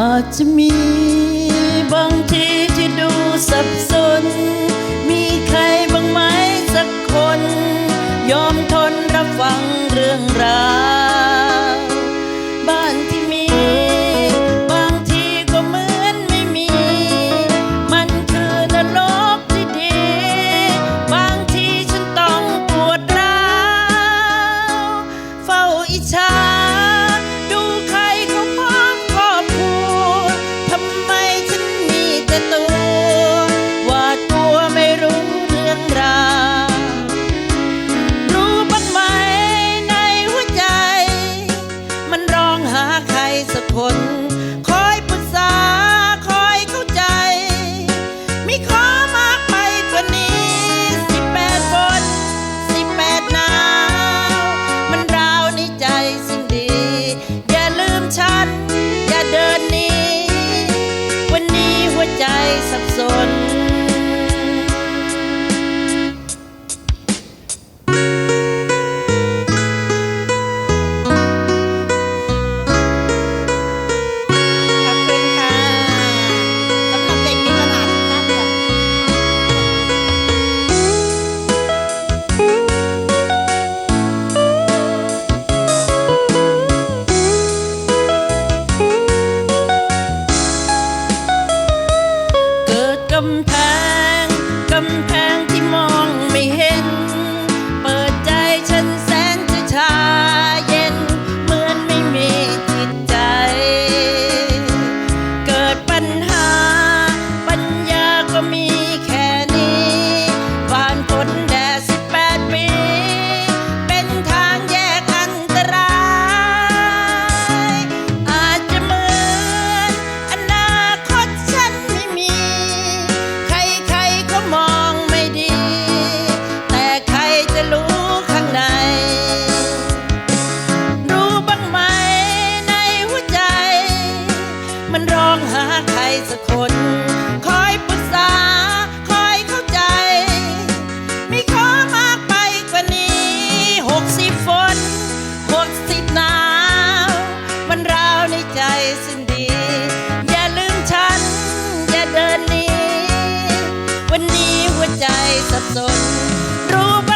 อาจจะมีบางทีที่ดูสับสน มีใครบ้างไหมสักคน ยอมทนรับฟัง so ำแพง กำแพงที่มองไม่เห็น ใจสับสนรู้